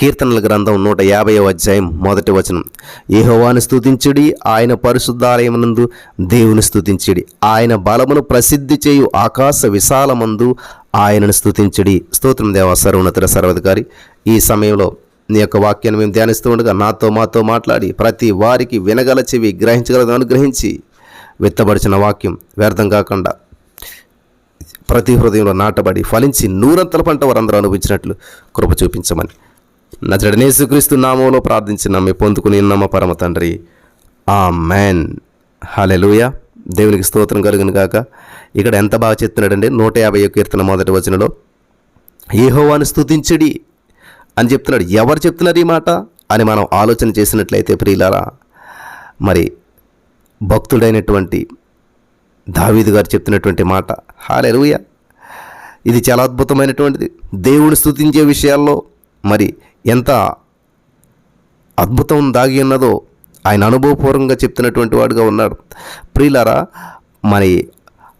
కీర్తనల గ్రంథం నూట యాభై అధ్యాయం మొదటి వచనం. ఏహోవాను స్థుతించుడి ఆయన పరిశుద్ధాలయమునందు దేవుని స్తుతించుడి. ఆయన బలమును ప్రసిద్ధి చేయు ఆకాశ విశాలమందు ఆయనను స్థుతించుడి స్తోత్రం దేవ సర్వోన్నతుల సర్వాధికారి. ఈ సమయంలో నీ యొక్క వాక్యాన్ని మేము ధ్యానిస్తూ ఉండగా నాతో మాతో మాట్లాడి ప్రతి వారికి వినగల చెవి గ్రహించగలదు అనుగ్రహించి విత్తబడిచిన వాక్యం వ్యర్థం కాకుండా ప్రతి హృదయంలో నాటబడి ఫలించి నూరంతల పంట వారందరూ అనుభవించినట్లు కృప చూపించమని నచడనేసుక్రీస్తు నామంలో ప్రార్థించిన మీ పొందుకుని నమ్మ పరమ తండ్రి. ఆ మ్యాన్ హలెలుయ దేవునికి స్తోత్రం కలుగును గాక. ఇక్కడ ఎంత బాగా చెప్తున్నాడంటే నూట యాభై కీర్తన మొదటి వచనంలో ఏహోవాను స్థుతించడి అని చెప్తున్నాడు. ఎవరు చెప్తున్నారు ఈ మాట? అని మనం ఆలోచన చేసినట్లయితే ప్రియులారా మరి భక్తుడైనటువంటి దావీదు గారు చెప్తున్నటువంటి మాట. హాలెలుయ ఇది చాలా అద్భుతమైనటువంటిది. దేవుడు స్థుతించే విషయాల్లో మరి ఎంత అద్భుతం దాగి ఉన్నదో ఆయన అనుభవపూర్వకంగా చెప్తున్నటువంటి వాడుగా ఉన్నాడు ప్రియులారా మరి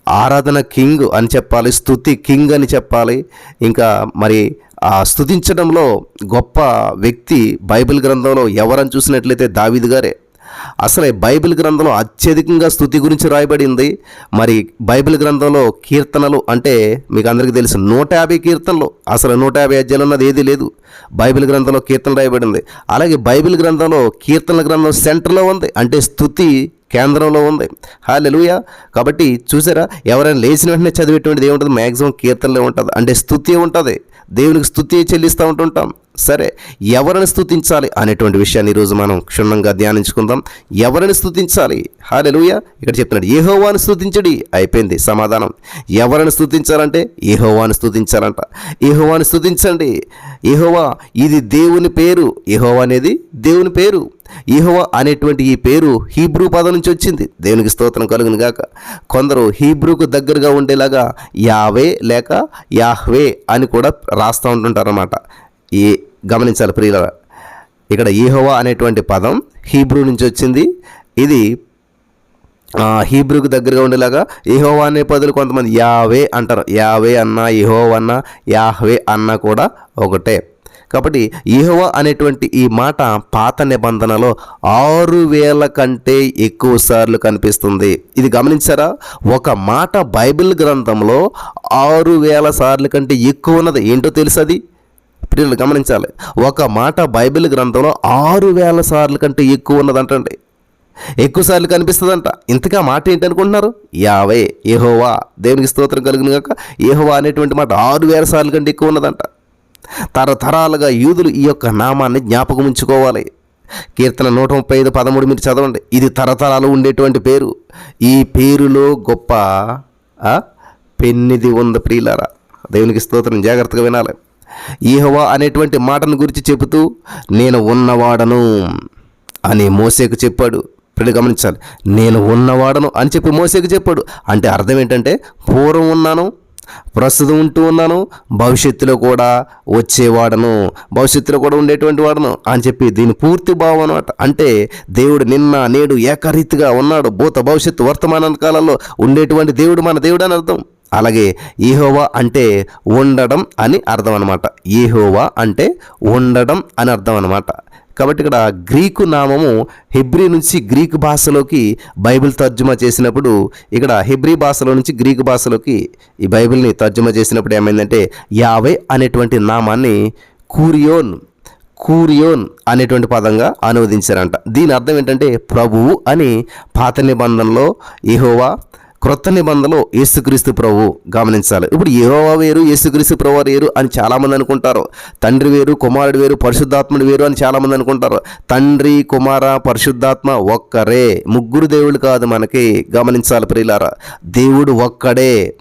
ఆరాధన కింగ్ అని చెప్పాలి స్తుతి కింగ్ అని చెప్పాలి ఇంకా మరి ఆ స్థుతించడంలో గొప్ప వ్యక్తి బైబిల్ గ్రంథంలో ఎవరని చూసినట్లయితే దావిద్ గారే. అసలే బైబిల్ గ్రంథంలో అత్యధికంగా స్థుతి గురించి రాయబడింది. మరి బైబిల్ గ్రంథంలో కీర్తనలు అంటే మీకు అందరికీ తెలుసు నూట యాభై కీర్తనలు. అసలు నూట యాభై అధ్యాయులు ఉన్నది ఏది లేదు. బైబిల్ గ్రంథంలో కీర్తన రాయబడింది. అలాగే బైబిల్ గ్రంథంలో కీర్తనల గ్రంథం సెంటర్లో ఉంది. అంటే స్థుతి కేంద్రంలో ఉంది. హాలెలుయ కాబట్టి చూసారా ఎవరైనా లేచిన వెంటనే చదివేటువంటిది ఏముంటుంది? మ్యాక్సిమం కీర్తనలే ఉంటుంది. అంటే స్థుతి ఉంటుంది. దేవునికి స్థుతి చెల్లిస్తూ ఉంటుంటాం. సరే ఎవరిని స్థుతించాలి అనేటువంటి విషయాన్ని ఈరోజు మనం క్షుణ్ణంగా ధ్యానించుకుందాం. ఎవరిని స్థుతించాలి? హాలెలుయ. ఇక్కడ చెప్తున్నాడు ఏహోవాను స్థుతించడి. అయిపోయింది సమాధానం. ఎవరిని స్థుతించాలంటే? ఏహోవాను స్థుతించాలంట. ఏహోవాను స్థుతించండి. ఏహోవా ఇది దేవుని పేరు. ఏహోవా అనేది దేవుని పేరు. యెహోవా అనేటువంటి ఈ పేరు హీబ్రూ పదం నుంచి వచ్చింది. దేవునికి స్తోత్రం కలుగును గాక. కొందరు హీబ్రూకు దగ్గరగా ఉండేలాగా యావే లేక యాహ్వే అని కూడా రాస్తూ ఉంటుంటారన్నమాట. ఈ గమనించాలి ప్రియుల ఇక్కడ ఈహోవా అనేటువంటి పదం హీబ్రూ నుంచి వచ్చింది. ఇది హీబ్రూకు దగ్గరగా ఉండేలాగా యెహోవా అనే పదులు కొంతమంది యావే అంటారు. యావే అన్నా యెహోవా యాహ్వే అన్నా కూడా ఒకటే. కాబట్టి యెహోవా అనేటువంటి ఈ మాట పాత నిబంధనలో ఆరు వేల కంటే ఎక్కువ సార్లు కనిపిస్తుంది. ఇది గమనించారా? ఒక మాట బైబిల్ గ్రంథంలో ఆరు వేల సార్లు కంటే ఎక్కువ ఉన్నది. ఏంటో తెలుసది? ప్రియులు గమనించాలి. ఒక మాట బైబిల్ గ్రంథంలో ఆరు వేల సార్లు కంటే ఎక్కువ ఉన్నదంటండి. ఎక్కువ సార్లు కనిపిస్తుందంట. ఇంతగా మాట ఏంటి అనుకుంటున్నారు యావే ఏహోవా దేవునికి స్తోత్రం కలిగిన కాక ఏహోవా అనేటువంటి మాట ఆరు వేల సార్లు కంటే ఎక్కువ ఉన్నదంట. తరతరాలుగా యూదులు ఈ యొక్క నామాన్ని జ్ఞాపకం ఉంచుకోవాలి. కీర్తన నూట ముప్పై ఐదు పదమూడు మీరు చదవండి. ఇది తరతరాలు ఉండేటువంటి పేరు. ఈ పేరులో గొప్ప పెన్నిది ఉంది ప్రియులారా. దేవునికి స్తోత్రం జాగ్రత్తగా వినాలి. ఈహోవా అనేటువంటి మాటను గురించి చెబుతూ నేను ఉన్నవాడను అని మోసేకు చెప్పాడు. ఇప్పుడు గమనించాలి. నేను ఉన్నవాడను అని చెప్పి మోసేకు చెప్పాడు. అంటే అర్థం ఏంటంటే పూర్వం ఉన్నాను ప్రస్తుతం ఉంటూ ఉన్నాను. భవిష్యత్తులో కూడా వచ్చేవాడను. భవిష్యత్తులో కూడా ఉండేటువంటి వాడను అని చెప్పి దీని పూర్తి భావం అనమాట అంటే దేవుడు నిన్న నేడు ఏకరీతిగా ఉన్నాడు. భూత భవిష్యత్తు వర్తమాన కాలంలో ఉండేటువంటి దేవుడు మన దేవుడు అని అర్థం. అలాగే ఈహోవా అంటే ఉండడం అని అర్థం అనమాట ఈహోవా అంటే ఉండడం అని అర్థం అనమాట కాబట్టి ఇక్కడ గ్రీకు నామము హెబ్రీ నుంచి గ్రీకు భాషలోకి బైబిల్ తర్జుమా చేసినప్పుడు ఇక్కడ హెబ్రి భాషలో నుంచి గ్రీకు భాషలోకి ఈ బైబిల్ని తర్జుమా చేసినప్పుడు ఏమైందంటే యావే అనేటువంటి నామాన్ని కూరియోన్ కూరియోన్ అనేటువంటి పదంగా అనువదించారంట. దీని అర్థం ఏంటంటే ప్రభువు అని పాత నిబంధనలో ఇహోవా క్రొత్త నిబంధనలో యేసుక్రీస్తు ప్రభు గమనించాలి. ఇప్పుడు యెహోవా వేరు యేసుక్రీస్తు ప్రభు వేరు అని చాలామంది అనుకుంటారు. తండ్రి వేరు కుమారుడు వేరు పరిశుద్ధాత్ముడు వేరు అని చాలామంది అనుకుంటారు. తండ్రి కుమార పరిశుద్ధాత్మ ఒక్కరే. ముగ్గురు దేవుడు కాదు మనకి గమనించాలి ప్రియులారా. దేవుడు ఒక్కడే.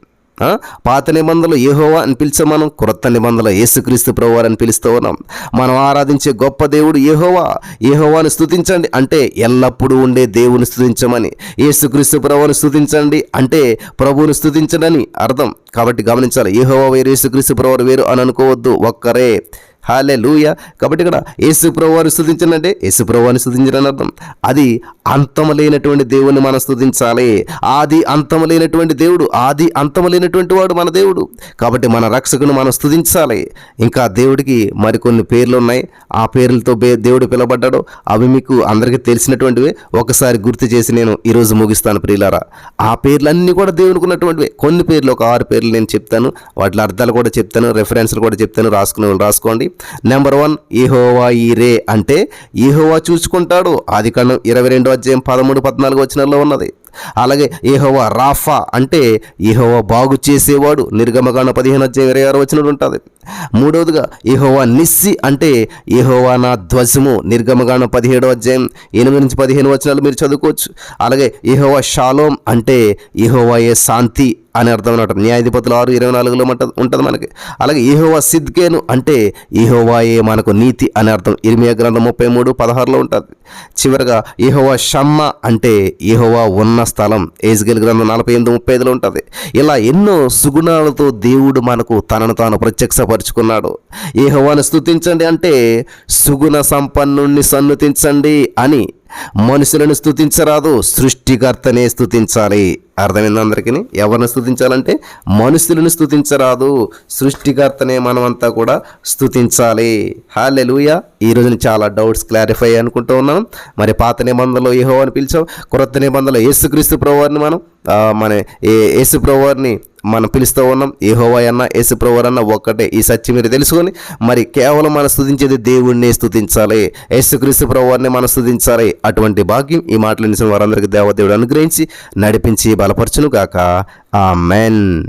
పాత నిబంధనలు ఏహోవా అని పిలిచే మనం క్రొత్త నిబంధనలు యేసుక్రీస్తు ప్రభువారు అని పిలుస్తూ ఉన్నాం. మనం ఆరాధించే గొప్ప దేవుడు ఏహోవా ఏహోవాను స్థుతించండి అంటే ఎల్లప్పుడూ ఉండే దేవుని స్థుతించమని యేసుక్రీస్తు ప్రభువుని స్థుతించండి అంటే ప్రభువుని స్థుతించడని అర్థం. కాబట్టి గమనించాలి. ఏహోవా వేరు యేసుక్రీస్తు ప్రభువారు వేరు అని అనుకోవద్దు. ఒక్కరే. హాలే లూయ కాబట్టి ఇక్కడ యేసు ప్రభువారిని స్థుతించాలంటే యేసు ప్రభువాని స్థుతించాలని అర్థం. అది అంతము లేనటువంటి దేవుని మనం స్థుతించాలి ఆది అంతము లేనటువంటి దేవుడు ఆది అంతము లేనటువంటి వాడు మన దేవుడు. కాబట్టి మన రక్షకుని మనం స్థుతించాలి ఇంకా దేవుడికి మరికొన్ని పేర్లు ఉన్నాయి. ఆ పేర్లతో దేవుడు పిలబడ్డాడు అవి మీకు అందరికీ తెలిసినటువంటివి. ఒకసారి గుర్తు చేసి నేను ఈరోజు ముగిస్తాను ప్రియులారా. ఆ పేర్లన్నీ కూడా దేవునికి ఉన్నటువంటివి. కొన్ని పేర్లు ఒక ఆరు పేర్లు నేను చెప్తాను. వాటి అర్థాలు కూడా చెప్తాను. రెఫరెన్స్లు కూడా చెప్తాను. రాసుకునే వాళ్ళు రాసుకోండి. నెంబర్ వన్ ఈహోవా ఈ రే అంటే ఈహోవా చూసుకుంటాడు. ఆది కాండం ఇరవై రెండు అధ్యాయం పదమూడు పద్నాలుగు వచనాల్లో ఉన్నది. అలాగే ఏహోవా రాఫా అంటే ఏహోవా బాగు చేసేవాడు. నిర్గమగాన పదిహేను అధ్యాయం ఇరవై ఆరు వచ్చినట్టు ఉంటుంది. మూడవదిగా ఏహోవా నిస్సి అంటే ఏహోవా నా ధ్వజము. నిర్గమగాన పదిహేడో అధ్యాయం ఎనిమిది నుంచి పదిహేను వచనాలు మీరు చదువుకోవచ్చు. అలాగే ఏహోవా షాలోం అంటే ఏహోవా ఏ శాంతి అని అర్థం అనమాట. న్యాయాధిపతులు ఆరు ఇరవై నాలుగులో ఉంటుంది మనకి. అలాగే ఈహోవా సిద్కేను అంటే ఈహోవాయే మనకు నీతి అని అర్థం. ఇరిమియా గ్రంథం ముప్పై మూడు పదహారులో ఉంటుంది. చివరిగా ఈహోవా షమ్మ అంటే ఈహోవా ఉన్న స్థలం. ఏజ్గేల్ గ్రంథం నలభై ఎనిమిది ముప్పై ఐదులో ఉంటుంది. ఇలా ఎన్నో సుగుణాలతో దేవుడు మనకు తనను తాను ప్రత్యక్షపరుచుకున్నాడు. ఈహోవాను స్తుతించండి అంటే సుగుణ సంపన్నుణ్ణి సన్నుతించండి అని మనుషులను స్థుతించరాదు సృష్టికర్తనే స్థుతించాలి అర్థమైంది అందరికీ ఎవరిని స్థుతించాలంటే మనుషులను స్థుతించరాదు సృష్టికర్తనే మనమంతా కూడా స్థుతించాలి హాలే లూయ ఈ రోజున చాలా డౌట్స్ క్లారిఫై అనుకుంటూ ఉన్నాం మరి పాత నిబంధనలో ఏహో అని పిలిచాం క్రొత్త నిబంధనలో యేసుక్రీస్తు ప్రభువారిని మనం మన ఏ యేసు ప్రభువారిని మనం పిలుస్తూ ఉన్నాం. ఏహోవాయన్న అన్న యేసు అన్న ఒక్కటే ఈ సత్యం మీరు తెలుసుకొని మరి కేవలం మనం స్థుతించేది దేవుణ్ణి స్థుతించాలి యేసుక్రీస్తు ప్రభువారిని మనం స్థుతించాలి అటువంటి భాగ్యం ఈ మాటలు నిలిచిన వారందరికీ దేవదేవుడు అనుగ్రహించి నడిపించి బలపరచును గాక. ఆ మెన్